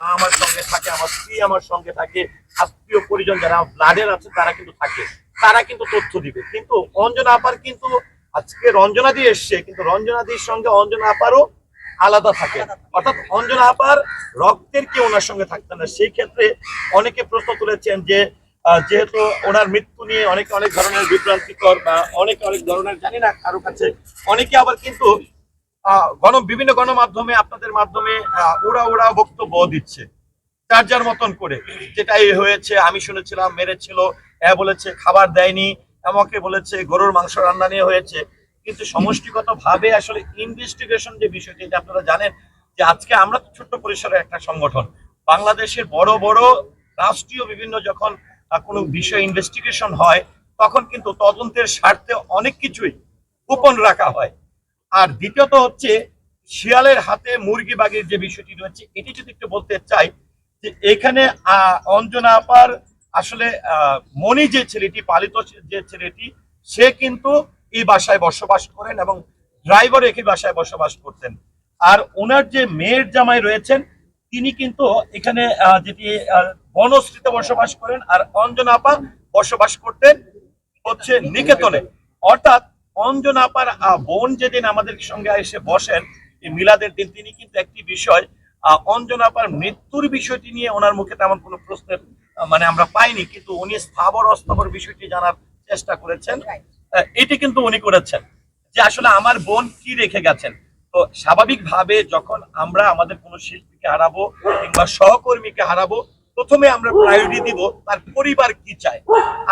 আমার সঙ্গে থাকে, আমার স্ত্রী আমার সঙ্গে থাকে, আত্মীয় পরিজন যারা ব্লাডের আছে, তারা কিন্তু থাকে। তারা কিন্তু তথ্য দিবে। কিন্তু অঞ্জনা আপার কিন্তু আজকে রঞ্জনা দিয়ে এসছে, কিন্তু রঞ্জনা দির সঙ্গে অঞ্জনা আপারও আলাদা থাকে। অর্থাৎ অঞ্জনা আপার রক্তের কি ওনার সঙ্গে থাকতে না। সেই ক্ষেত্রে অনেকে প্রশ্ন তুলেছেন যে যেহেতু ওনার মৃত্যু নিয়ে অনেকে অনেক ধরনের বিভ্রান্তিকর বা অনেকে অনেক ধরনের জানি না কারও কাছে, অনেকে আবার কিন্তু গণ, বিভিন্ন গণমাধ্যমে, আপনাদের মাধ্যমে ওরা ওরা বক্তব্য দিচ্ছে। যার যার মতন করে। যেটা এই হয়েছে, আমি শুনেছিলাম, মেরেছিল, এ বলেছে, খাবার দেয়নি আমাকে বলেছে, গরুর মাংস রান্না নিয়ে হয়েছে। কিন্তু সমষ্টিগত ভাবে আসলে ইনভেস্টিগেশন যে বিষয়টি, এটা আপনারা জানেন যে আজকে আমরা তো ছোট্ট পরিসরে একটা সংগঠন। বাংলাদেশের বড় বড় রাষ্ট্রীয় বিভিন্ন যখন কোনো বিষয় ইনভেস্টিগেশন হয়, তখন কিন্তু তদন্তের স্বার্থে অনেক কিছুই গোপন রাখা হয়। আর দ্বিতীয়ত হচ্ছে শিয়ালের হাতে মুরগি বাগের যে বিষয়টি রয়েছে, এটি যদি একটু বলতে চাই যে এখানে অঞ্জনা আপার আসলে মণি যে ছেলেটি, পালিত যে ছেলেটি, সে কিন্তু এই বাসায় বসবাস করেন এবং ড্রাইভার একই বাসায় বসবাস করতেন। আর ওনার যে মেয়ের জামাই রয়েছেন, তিনি কিন্তু এখানে যেটি বনশ্রীতে বসবাস করেন, আর অঞ্জনা আপা বসবাস করতেন হচ্ছে নিকেতনে। অর্থাৎ অঞ্জনা আপার আহ, বোন যেদিন আমাদের সঙ্গে এসে বসেন এই মিলাদের দিন তিনি কিন্তু একটি বিষয় অঞ্জনা আপার মৃত্যুর বিষয়টি নিয়ে ওনার মুখে তেমন কোনো প্রশ্নের মানে আমরা পাইনি কিন্তু উনি স্থাবর অস্থাবর বিষয়টি জানার চেষ্টা করেছেন। এটি কিন্তু উনি করেছেন যে আসলে আমার বোন কি রেখে গেছেন। তো স্বাভাবিকভাবে যখন আমরা আমাদের কোনো শিল্পীকে হারাবো কিংবা সহকর্মীকে হারাবো প্রথমে আমরা প্রায়োরিটি দিব তার পরিবার কি চায়।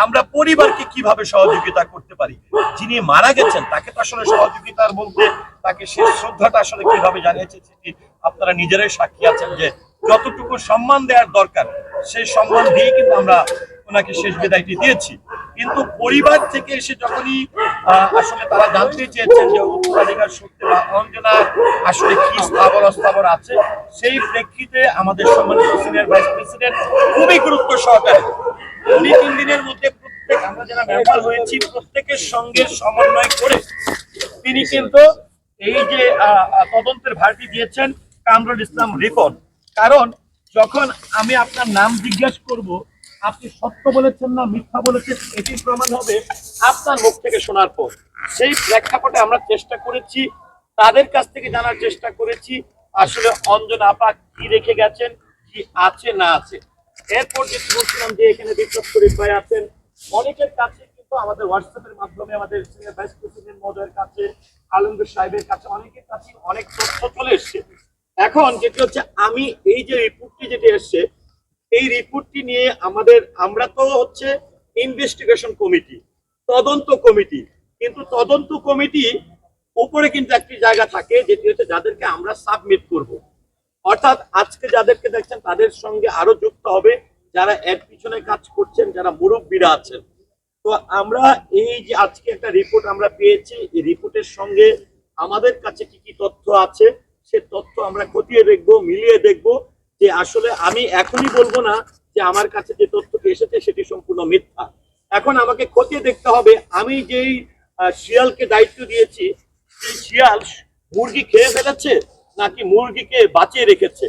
আমরা পরিবারকে কীভাবে সহযোগিতা করতে পারি? যিনি মারা গেছেন, তাকে তো আসলে সহযোগিতার বলতে, তাকে শেষ শ্রদ্ধাটা আসলে কীভাবে জানিয়েছে সেটি আপনারা নিজেরাই সাক্ষী আছেন যে যতটুকু সম্মান দেওয়ার দরকার, সেই সম্মান দিয়ে কিন্তু আমরা ওনাকে শেষ বিদায়টি দিয়েছি। কিন্তু পরিবার থেকে এসে যখনই আসলে তারা জানতে চেয়েছেন যে উত্তরাধিকার সূত্রে অঞ্জনা আসলে কি স্থাবর অস্থাবর আছে, সেই প্রেক্ষিতে আমাদের সম্মানিত সিনিয়র ভাইস প্রেসিডেন্ট খুবই গুরুত্ব সহকারে, উনি তিন দিনের মধ্যে প্রত্যেক আমরা যারা মেম্বার হয়েছি, প্রত্যেকের সঙ্গে সমন্বয় করে তিনি কিন্তু এই যে তদন্তের ভারটি দিয়েছেন কামরুল ইসলাম রিপন। কারণ যখন আমি আপনার নাম জিজ্ঞেস করব, আপনি সত্য বলেছেন না মিথ্যা বলেছেন এটি প্রমাণ হবে আপনার মুখ থেকে শোনার পর। সেই প্রেক্ষাপটে আমরা চেষ্টা করেছি তাদের কাছ থেকে জানার চেষ্টা করেছি, আসলে অঞ্জন আপা কি রেখে গেছেন, কি আছে না আছে। এরপর যে বলছিলাম যে এখানে বিপ্লব শরীফ ভাই আছেন, অনেকের কাছে কিন্তু আমাদের হোয়াটসঅ্যাপের মাধ্যমে আমাদের সিনিয়র ভাইস প্রেসিডেন্ট মহোদয়ের কাছে, আলমগীর সাহেবের কাছে অনেকের কাছে অনেক তথ্য চলে এসছে। এখন যেটি হচ্ছে, আমি এই যে রিপোর্টটি যেটি এসছে, এই রিপোর্টটি নিয়ে আমাদের, আমরা তো হচ্ছে ইনভেস্টিগেশন কমিটি তদন্ত কমিটি কিন্তু তদন্ত কমিটি উপরে কিন্তু একটি জায়গা থাকে, যেটি হচ্ছে যাদেরকে আমরা সাবমিট করব। অর্থাৎ আজকে যাদেরকে দেখছেন, তাদের সঙ্গে আরও যুক্ত হবে, যারা এর পিছনে কাজ করছেন, যারা মুরব্বীরা আছেন। তো আমরা এই যে আজকে একটা রিপোর্ট আমরা পেয়েছি, এই রিপোর্টের সঙ্গে আমাদের কাছে কি কি তথ্য আছে, সে তথ্য আমরা খতিয়ে দেখব, মিলিয়ে দেখব যে আসলে আমি এখনই বলব না যে আমার কাছে যে তথ্যটি এসেছে, সেটি সম্পূর্ণ মিথ্যা। এখন আমাকে খতিয়ে দেখতে হবে, আমি যেই শিয়ালকে দায়িত্ব দিয়েছি শিয়াল মুরগি খেয়ে ফেলেছে নাকি মুরগিকে বাঁচিয়ে রেখেছে?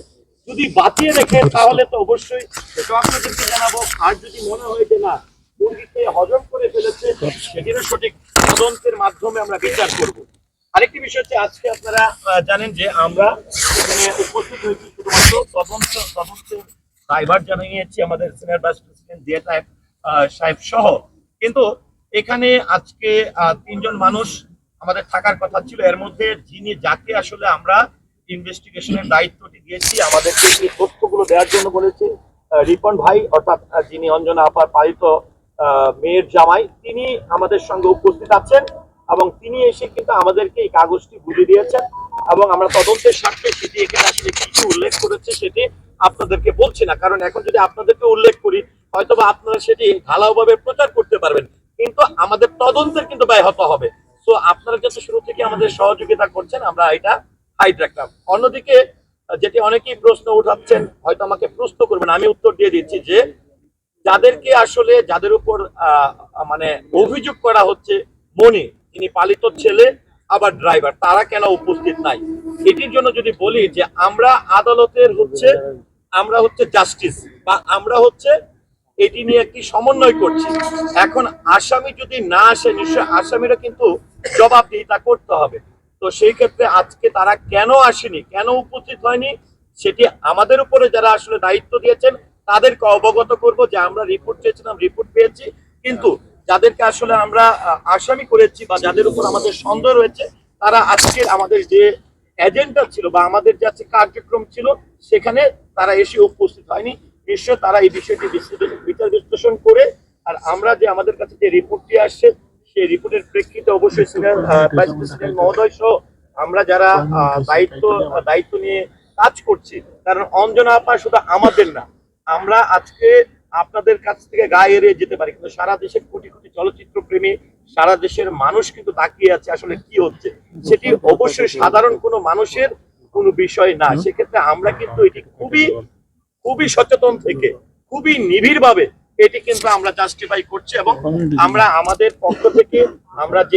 যদি বাঁচিয়ে রেখে, তাহলে তো অবশ্যই সেটাও আপনাদেরকে জানাব। আর যদি মনে হয় যে না, মুরগিকে হজম করে ফেলেছে সেটিরও সঠিক তদন্তের মাধ্যমে আমরা বিচার করব। আরেকটি বিষয় হচ্ছে, আজকে আপনারা জানেন যে আমরা এখানে উপস্থিত হয়েছি শুধুমাত্র তদন্ত তদন্তের দায়ভার জানিয়েছি আমাদের সিনিয়র ভাইস প্রেসিডেন্ট জিয়া সাহেব সাহেব সহ। কিন্তু এখানে আজকে তিনজন মানুষ আমাদের থাকার কথা ছিল। এর মধ্যে যিনি যাকে আসলে আমরা ইনভেস্টিগেশনের দায়িত্বটি দিয়েছি, আমাদেরকে এই তথ্যগুলো দেওয়ার জন্য বলেছি রিপন ভাই, অর্থাৎ যিনি অঞ্জনা আপার পালিত মেয়ের জামাই, তিনি আমাদের সঙ্গে উপস্থিত আছেন এবং তিনি এসে কিন্তু আমাদেরকে এই কাগজটি বুঝে দিয়েছেন এবং আমরা তদন্তের স্বার্থে সেটি এখানে আসলে কি কি উল্লেখ করেছে, সেটি আপনাদেরকে বলছি না। কারণ এখন যদি আপনাদেরকে উল্লেখ করি, হয়তোবা আপনারা সেটি ঢালাওভাবে প্রচার করতে পারবেন, কিন্তু আমাদের তদন্তের কিন্তু ব্যাহত হবে। যাতে শুরু থেকে আমাদের সহযোগিতা করছেন, আমরা এটা হাইড রাখলাম। অন্যদিকে, যেটি অনেকেই প্রশ্ন উঠাচ্ছেন, হয়তো আমাকে প্রশ্ন করবেন, আমি উত্তর দিয়ে দিচ্ছি যে, যাদেরকে আসলে, যাদের উপর মানে অভিযোগ করা হচ্ছে, মনি, তিনি পালিত ছেলে, আবার ড্রাইভার তারা কেন উপস্থিত নাই? এটির জন্য যদি বলি যে, আমরা আদালতের হচ্ছে, আমরা হচ্ছে জাস্টিস বা আমরা হচ্ছে এটি নিয়ে একটি সমন্বয় করছি? এখন আসামি যদি না আসে, নিশ্চয় আসামিরা কিন্তু জবাবদিহিতা করতে হবে। তো সেই ক্ষেত্রে আজকে তারা কেন আসেনি, কেন উপস্থিত হয়নি, সেটি আমাদের উপরে যারা আসলে দায়িত্ব দিয়েছেন, তাদেরকে অবগত করব যে আমরা রিপোর্ট চেয়েছিলাম, রিপোর্ট পেয়েছি। কিন্তু যাদেরকে আসলে আমরা আসামি করেছি বা যাদের উপর আমাদের সন্দেহ রয়েছে, তারা আজকে আমাদের যে এজেন্ডা ছিল বা আমাদের যে কার্যক্রম ছিল, সেখানে তারা এসে উপস্থিত হয়নি। নিশ্চয় তারা এই বিষয়টি বিচার বিশ্লেষণ করে, আর আমরা যে আমাদের কাছে যে রিপোর্টটি আসছে, সেই রিপোর্টের প্রেক্ষিতে অবশ্যই মহোদয় সহ আমরা যারা দায়িত্ব দায়িত্ব নিয়ে কাজ করছি, কারণ অঞ্জনা আপা শুধু আমাদের না, আমরা আজকে আপনাদের কাছ থেকে গায়ে এড়িয়ে যেতে পারি, কিন্তু সারা দেশের কোটি কোটি চলচ্চিত্র প্রেমী, সারা দেশের মানুষ কিন্তু তাকিয়ে আছে আসলে কি হচ্ছে। সেটি অবশ্যই সাধারণ কোনো মানুষের কোনো বিষয় না, সেক্ষেত্রে আমরা কিন্তু এটি খুবই খুবই সচেতন থেকে খুবই নিবিড় ভাবে এটি কিন্তু আমরা জাস্টিফাই করছি এবং আমরা আমাদের পক্ষ থেকে আমরা যে